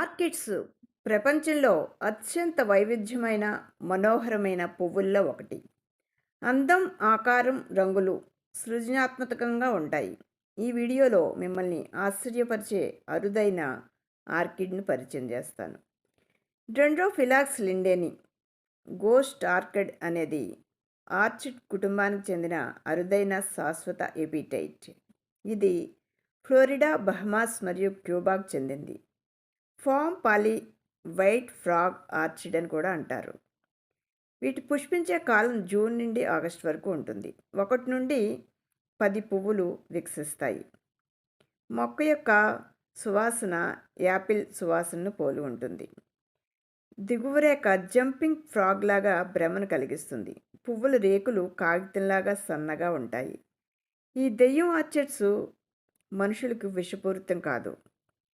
Orchids ప్రపంచంలో అత్యంత వైవిధ్యమైన మనోహరమైన పువ్వుల్లో ఒకటి. అందం ఆకారం రంగులు సృజనాత్మకంగా ఉంటాయి. ఈ వీడియోలో మిమ్మల్ని ఆశ్చర్యపరిచే అరుదైన ఆర్కిడ్ను పరిచయం చేస్తాను. డ్రెండ్రోఫిలాక్స్ లిండేని గోస్ట్ ఆర్కిడ్ అనేది ఆర్చిడ్ కుటుంబానికి చెందిన అరుదైన శాశ్వత ఎపిటైట్. ఇది ఫ్లోరిడా బహమాస్ మరియు క్యూబాకు చెందింది. Palm polly white frog orchid అని కూడా అంటారు. వీటి పుష్పించే కాలం జూన్ నుండి ఆగస్ట్ వరకు ఉంటుంది. ఒకటి నుండి పది పువ్వులు వికసిస్తాయి. మొక్క యొక్క సువాసన యాపిల్ సువాసనను పోలి ఉంటుంది. దిగువరేఖ జంపింగ్ ఫ్రాగ్ లాగా భ్రమను కలిగిస్తుంది. పువ్వుల రేకులు కాగితంలాగా సన్నగా ఉంటాయి. ఈ దెయ్యం ఆర్చిడ్స్ మనుషులకు విషపూరితం కాదు.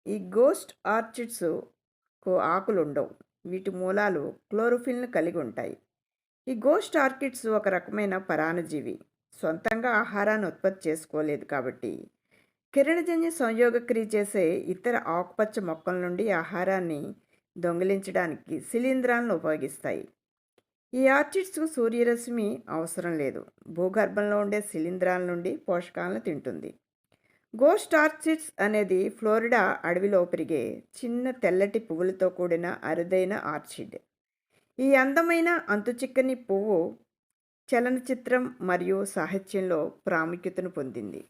ఈ గోస్ట్ ఆర్చిడ్స్కు ఆకులు ఉండవు వీటి మూలాలు క్లోరోఫిల్ను కలిగి ఉంటాయి. ఈ గోస్ట్ ఆర్కిడ్స్ ఒక రకమైన పరాణజీవి. సొంతంగా ఆహారాన్ని ఉత్పత్తి చేసుకోలేదు కాబట్టి. కిరణజన్య సంయోగక్రియ చేసే ఇతర ఆకుపచ్చ మొక్కల నుండి ఆహారాన్ని దొంగిలించడానికి శిలీంధ్రాలను ఉపయోగిస్తాయి. ఈ ఆర్చిడ్స్కు సూర్యరశ్మి అవసరం లేదు. భూగర్భంలో ఉండే శిలీంధ్రాల నుండి పోషకాలను తింటుంది. గోస్ట్ ఆర్చిడ్స్ అనేది ఫ్లోరిడా అడవిలో పెరిగే చిన్న తెల్లటి పువ్వులతో కూడిన అరుదైన ఆర్చిడ్. ఈ అందమైన అంతుచిక్కని పువ్వు చలనచిత్రం మరియు సాహిత్యంలో ప్రాముఖ్యతను పొందింది.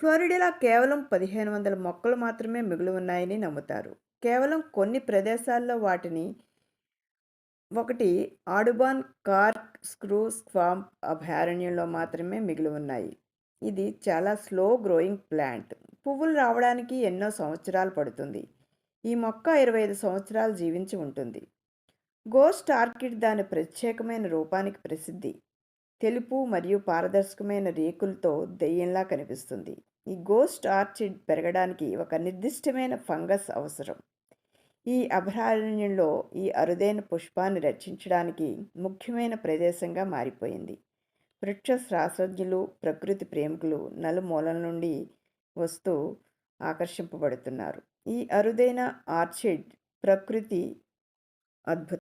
ఫ్లోరిడాలో కేవలం పదిహేను వందల మొక్కలు మాత్రమే మిగులు ఉన్నాయని నమ్ముతారు. కేవలం కొన్ని ప్రదేశాల్లో వాటిని ఒకటి ఆడుబాన్ కార్క్ స్క్రూ స్క్వామ్ అభయారణ్యంలో మాత్రమే మిగిలి ఉన్నాయి. ఇది చాలా స్లో గ్రోయింగ్ ప్లాంట్ పువ్వులు రావడానికి ఎన్నో సంవత్సరాలు పడుతుంది. ఈ మొక్క ఇరవై ఐదు సంవత్సరాలు జీవించి ఉంటుంది. గోస్ట్ ఆర్కిడ్ దాని ప్రత్యేకమైన రూపానికి ప్రసిద్ధి. తెలుపు మరియు పారదర్శకమైన రేకులతో దెయ్యంలా కనిపిస్తుంది. ఈ గోస్ట్ ఆర్చిడ్ పెరగడానికి ఒక నిర్దిష్టమైన ఫంగస్ అవసరం. ఈ అభయారణ్యంలో ఈ అరుదైన పుష్పాన్ని రక్షించడానికి ముఖ్యమైన ప్రదేశంగా మారిపోయింది. వృక్ష శాస్త్రజ్ఞులు ప్రకృతి ప్రేమికులు నలుమూలల నుండి వస్తూ ఆకర్షింపబడుతున్నారు. ఈ అరుదైన ఆర్చిడ్ ప్రకృతి అద్భుతం